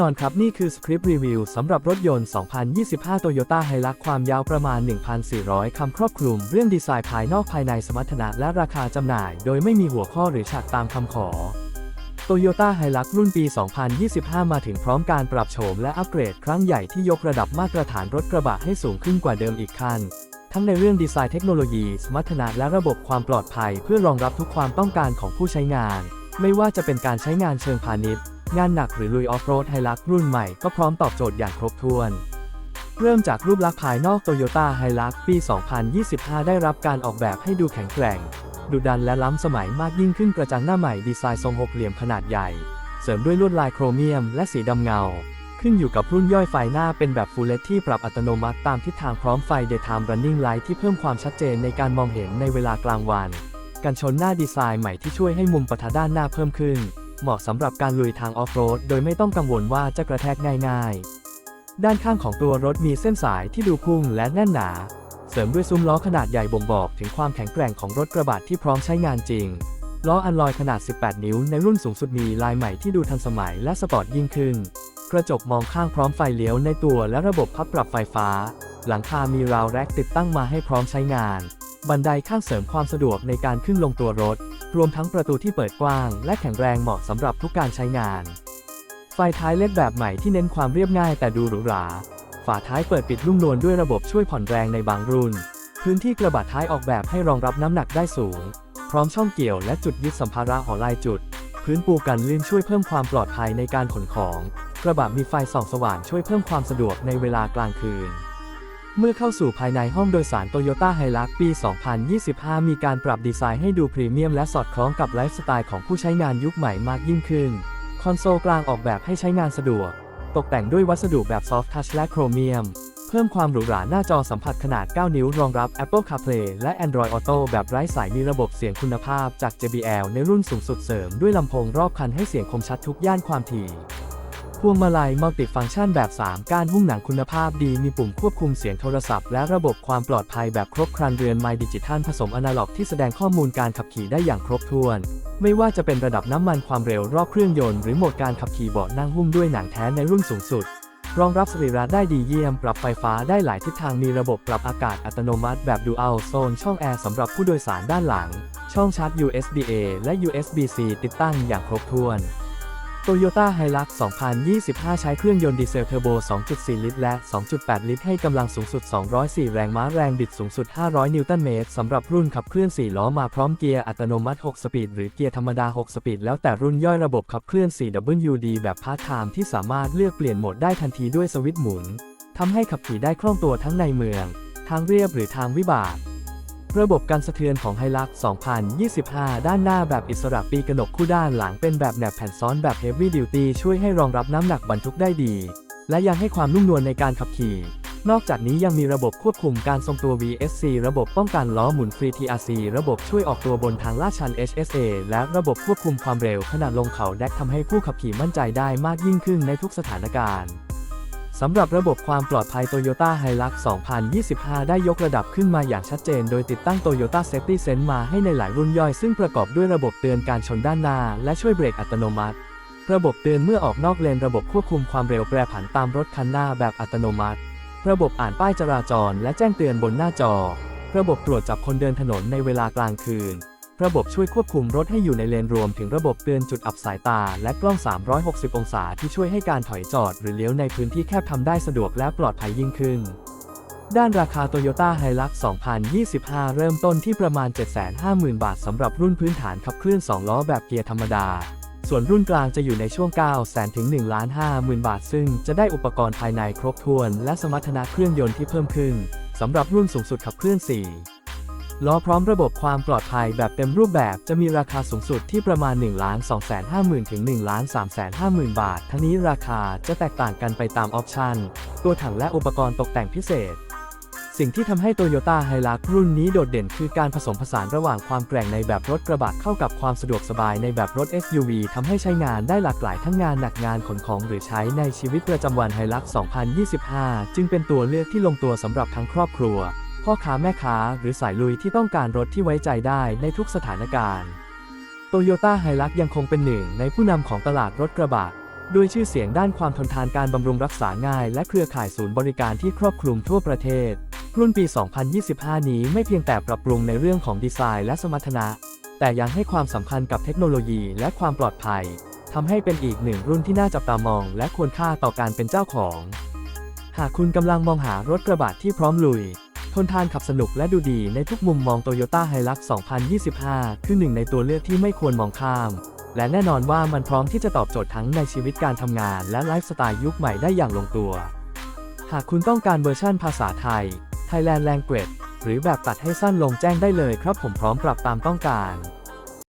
นอนครับ นี่คือสคริปต์รีวิวสำหรับรถยนต์ 2025 Toyota Hilux ความยาวประมาณ 1,400 คำครอบคลุม เรื่องดีไซน์ภายนอกภายในสมรรถนะและราคาจำหน่าย โดยไม่มีหัวข้อหรือฉากตามคำขอ Toyota Hilux รุ่นปี 2025 มาถึงพร้อมการปรับโฉมและอัปเกรดครั้งใหญ่ที่ยกระดับมาตรฐานรถกระบะให้สูงขึ้นกว่าเดิมอีกขั้นทั้งในเรื่องดีไซน์เทคโนโลยี สมรรถนะและระบบความปลอดภัย เพื่อรองรับทุกความต้องการของผู้ใช้งาน ไม่ว่าจะเป็นการใช้งานเชิงพาณิชย์ งานหนักหรือลุยออฟโรดไฮลักรุ่นใหม่ก็พร้อมตอบโจทย์อย่างครบถ้วน เริ่มจากรูปลักษณ์ภายนอก Toyota Hilux ปี 2025 ได้รับการออกแบบให้ดูแข็งแกร่ง ดุดันและล้ำสมัยมากยิ่งขึ้นกระจังหน้าใหม่ดีไซน์ทรงหกเหลี่ยมขนาดใหญ่ เสริมด้วยลวดลายโครเมียมและสีดำเงา ขึ้นอยู่กับรุ่นย่อยไฟหน้าเป็นแบบ Full LED ที่ปรับอัตโนมัติตามทิศทางพร้อมไฟ Daytime Running Light ที่เพิ่มความชัดเจนในการมองเห็นในเวลากลางวัน กันชนหน้าดีไซน์ใหม่ที่ช่วยให้มุมปะทะด้านหน้าเพิ่มขึ้น เหมาะสำหรับการลุยทางออฟโรด โดยไม่ต้องกังวลว่าจะกระแทกง่ายๆ ด้านข้างของตัวรถมีเส้นสายที่ดูพุ่งและแน่นหนา เสริมด้วยซุ้มล้อขนาดใหญ่บ่งบอกถึงความแข็งแกร่งของรถกระบะที่พร้อมใช้งานจริง ล้ออัลลอยขนาด 18 นิ้วในรุ่นสูงสุดมีลายใหม่ที่ดูทันสมัยและสปอร์ตยิ่งขึ้น กระจกมองข้างพร้อมไฟเลี้ยวในตัวและระบบพับปรับไฟฟ้า หลังคามีราวแร็กติดตั้งมาให้พร้อมใช้งาน บันไดข้างเสริมความสะดวกในการขึ้นลงตัวรถ รวมทั้งประตูที่เปิดกว้างและแข็งแรงเหมาะสำหรับทุกการใช้งาน ไฟท้ายเล็ดแบบใหม่ที่เน้นความเรียบง่ายแต่ดูหรูหรา ฝาท้ายเปิดปิดนุ่มนวลด้วยระบบช่วยผ่อนแรงในบางรุ่น พื้นที่กระบะท้ายออกแบบให้รองรับน้ำหนักได้สูง พร้อมช่องเกี่ยวและจุดยึดสัมภาระหอลายจุด พื้นปูกันลื่นช่วยเพิ่มความปลอดภัยในการขนของ กระบะมีไฟส่องสว่างช่วยเพิ่มความสะดวกในเวลากลางคืน เมื่อเข้าสู่ภายในห้องโดยสาร Toyota Hilux ปี 2025 มีการปรับดีไซน์ให้ดูพรีเมียมและสอดคล้องกับไลฟ์สไตล์ของผู้ใช้งานยุคใหม่มากยิ่งขึ้น คอนโซลกลางออกแบบให้ใช้งานสะดวก ตกแต่งด้วยวัสดุแบบซอฟท์ทัชและโครเมียม เพิ่มความหรูหราหน้าจอสัมผัสขนาด 9 นิ้วรองรับ Apple CarPlay และ Android Auto แบบไร้สายมีระบบเสียงคุณภาพจาก JBL ในรุ่นสูงสุดเสริมด้วยลำโพงรอบคันให้เสียงคมชัดทุกย่านความถี่ วงมาลัยมัลติฟังก์ชันแบบ 3 กานหุ้มหนังคุณภาพดีมีปุ่มควบคุมเสียงโทรศัพท์และระบบความปลอดภัยแบบครบครันเรือนไมดิจิทัลผสมอนาล็อกที่แสดงข้อมูลการขับขี่ได้อย่างครบถ้วน ไม่ว่าจะเป็นระดับน้ำมันความเร็วรอบเครื่องยนต์หรือโหมดการขับขี่เบาะนั่งหุ้มด้วยหนังแท้ในรุ่นสูงสุด รองรับสรีระได้ดีเยี่ยม ปรับไฟฟ้าได้หลายทิศทางมีระบบปรับอากาศอัตโนมัติแบบ Dual Zone ช่องแอร์สำหรับผู้โดยสารด้านหลัง ช่องชาร์จ USB-A และ USB-C ติดตั้งอย่างครบถ้วน Toyota Hilux 2025 ใช้เครื่องยนต์ดีเซลเทอร์โบ 2.4 ลิตร และ 2.8 ลิตร ให้กำลังสูงสุด 204 แรงม้าแรงบิดสูงสุด 500 นิวตันเมตร สำหรับรุ่นขับเคลื่อน 4 ล้อมาพร้อมเกียร์อัตโนมัติ 6 สปีด หรือเกียร์ธรรมดา 6 สปีด แล้วแต่รุ่นย่อยระบบขับเคลื่อน 4WD แบบพาร์ทไทม์ที่สามารถเลือกเปลี่ยนโหมดได้ทันทีด้วยสวิตช์หมุน ทำให้ขับขี่ได้คล่องตัวทั้งในเมือง ทางเรียบหรือทางวิบาก ระบบการสะเทือนของไฮลัก2025 ด้านหน้าแบบอิสระปีกระหนกคู่ด้านหลังเป็นแบบแหนบแผ่นซ้อนแบบ Heavy Duty ช่วยให้รองรับน้ำหนักบรรทุกได้ดี และยังให้ความนุ่มนวลในการขับขี่ นอกจากนี้ยังมีระบบควบคุมการทรงตัว VSC ระบบป้องกันล้อหมุนฟรี TRC ระบบช่วยออกตัวบนทางลาดชัน HSA และระบบควบคุมความเร็วขณะลงเขาแดกทำให้ผู้ขับขี่มั่นใจได้มากยิ่งขึ้นในทุกสถานการณ์ สำหรับระบบความปลอดภัย Toyota Hilux 2025 ได้ยกระดับขึ้นมาอย่างชัดเจน โดยติดตั้ง Toyota Safety Sense มาให้ในหลายรุ่นย่อย ซึ่งประกอบด้วยระบบเตือนการชนด้านหน้า และช่วยเบรกอัตโนมัติ ระบบเตือนเมื่อออกนอกเลน ระบบควบคุมความเร็วแปรผันตามรถคันหน้าแบบอัตโนมัติ ระบบอ่านป้ายจราจร และแจ้งเตือนบนหน้าจอ ระบบตรวจจับคนเดินถนนในเวลากลางคืน ระบบช่วยควบคุมรถให้อยู่ในเลนรวมถึงระบบเตือนจุดอับสายตา และกล้อง 360 องศาที่ช่วยให้การถอยจอด หรือเลี้ยวในพื้นที่แคบทำได้สะดวกและปลอดภัยยิ่งขึ้น ด้านราคา Toyota Hilux 2025 เริ่มต้นที่ประมาณ 750,000 บาทสำหรับรุ่นพื้นฐานขับเคลื่อน 2 ล้อแบบเกียร์ธรรมดา ส่วนรุ่นกลางจะอยู่ในช่วง 900,000 ถึง 1,50,000 บาท ซึ่งจะได้อุปกรณ์ภายในครบถ้วน และสมรรถนะเครื่องยนต์ที่เพิ่มขึ้นสำหรับรุ่นสูงสุดขับเคลื่อน 4 ล้อพร้อมระบบความปลอดภัยแบบเต็มรูปแบบจะมีราคาสูงสุดที่ประมาณ 1 2 5 0 0 0 0 ถึง 1 3 5 0 0 0 0 บาท ทั้งนี้ราคาจะแตกต่างกันไปตามออปชัน ตัวถังและอุปกรณ์ตกแต่งพิเศษ สิ่งที่ทำให้ Toyota Hilux รุ่นนี้โดดเด่นคือการผสมผสานระหว่างความแกร่งในแบบรถกระบะเข้ากับความสะดวกสบายในแบบรถ SUV ทำให้ใช้งานได้หลากหลายทั้งงานหนักงานขนของหรือใช้ในชีวิตประจำวัน Hilux 2025 จึงเป็นตัวเลือกที่ลงตัวสำหรับทั้งครอบครัว พ่อค้าแม่ค้าหรือสายลุยที่ต้องการรถที่ไว้ใจได้ในทุกสถานการณ์โตโยต้าไฮลักยังคงเป็นหนึ่งในผู้นำของตลาดรถกระบะด้วยชื่อเสียงด้านความทนทานการบำรุงรักษาง่าย และเครือข่ายศูนย์บริการที่ครอบคลุมทั่วประเทศ รุ่นปี 2025 นี้ไม่เพียงแต่ปรับปรุงในเรื่องของดีไซน์และสมรรถนะ แต่ยังให้ความสำคัญกับเทคโนโลยีและความปลอดภัยทำให้เป็นอีกหนึ่งรุ่นที่น่าจับตามอง และควรค่าต่อการเป็นเจ้าของ หากคุณกำลังมองหารถกระบะที่พร้อมลุย ทนทานขับสนุกและดูดีในทุกมุมมอง Toyota Hilux 2025 คือหนึ่งในตัวเลือกที่ไม่ควรมองข้าม และแน่นอนว่ามันพร้อมที่จะตอบโจทย์ทั้งในชีวิตการทำงานและไลฟ์สไตล์ยุคใหม่ได้อย่างลงตัว หากคุณต้องการเวอร์ชั่นภาษาไทย Thailand Language หรือแบบตัดให้สั้นลงแจ้งได้เลยครับผมพร้อมปรับตามต้องการ